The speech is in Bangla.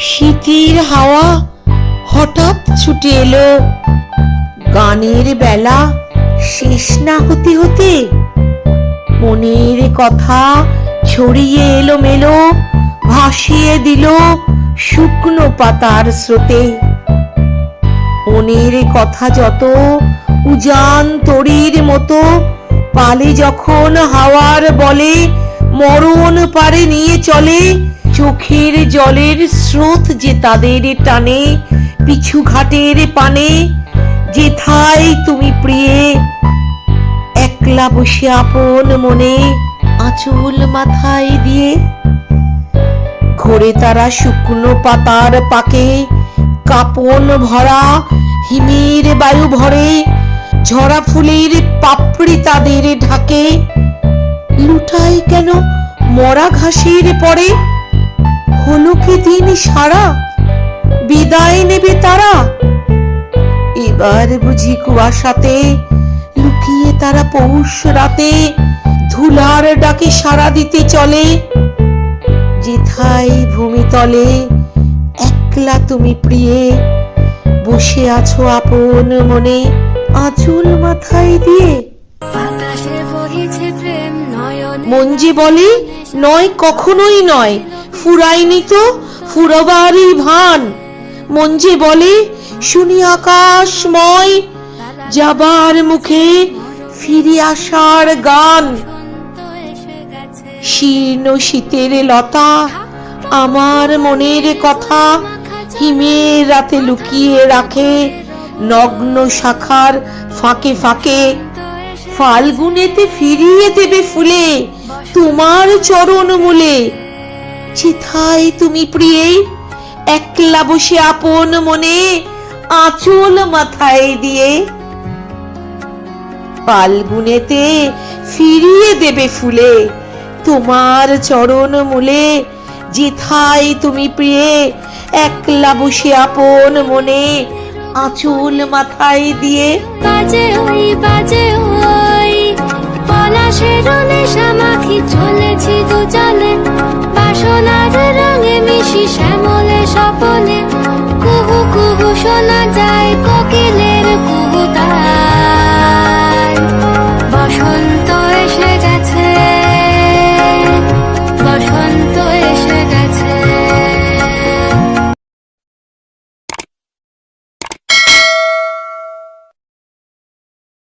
প্রীতির হাওয়া হঠাৎ ছুটে এলো। গানের বেলা শেষ না হতে হতে মনের কথা ছড়িয়ে এলো মেলো ভাসিয়ে দিল শুকনো পাতার স্রোতে। মনের কথা যত উজান তরির মতো, পালে যখন হাওয়ার বলে, মরণ পারে নিয়ে চলে চোখের জলের স্রোত যে তাদের টানে, পিছু ঘাটের পানে যেথায় তুমি প্রিয়ে। একলা বসে আপন মনে আঁচল মাথায় দিয়ে। ঘোরে তারা শুকনো পাতার পাকে, কাপন ভরা হিমের বায়ু ভরে, ঝরা ফুলের পাপড়ি তাদের ঢাকে। লুটাই কেন মরা ঘাসের পরে? হলো কি দিন সারা? বিদায় নেবে তারা? এবার বুঝি কুয়াশাতে লুকিয়ে তারা পৌষ রাতে ধুলার ডাকে সারা দিতে চলে। যেথায় ভূমিতলে একলা তুমি প্রিয়ে বসে আছো আপন মনে আঁচল মাথায় দিয়ে। মঞ্জি বলে নয় কখনোই নয়। ফুরাইনি তো ফুরবারই ভান। মঞ্জি বলে, শুনি আকাশময়, যাবার মুখে ফিরে আসার গান। শীর্ণ শীতের লতা, আমার মনের কথা হিমের রাতে লুকিয়ে রাখে। নগ্ন শাখার ফাঁকে ফাঁকে ফাল্গুনেতে ফিরিয়ে দেবে ফুলে তোমার চরণ মূলে। চিথাই তুমি প্রিয়ে, একলা বসে আপন মনে আঁচল মাথায় দিয়ে। ফাল্গুনেতে ফিরিয়ে দেবে ফুলে, তোমার চরণ মূলে যেথায় তুমি প্রিয়ে, একলা বসে আপন মনে আঁচল মাথায় দিয়ে। বাজে ওই বাজে ওই, পলাশের নেশা মাখি চলেছি দুজনে বাসনার রঙে মিশি শ্যামলে সপনে কুহু কুহু শোনা যায় কোকিল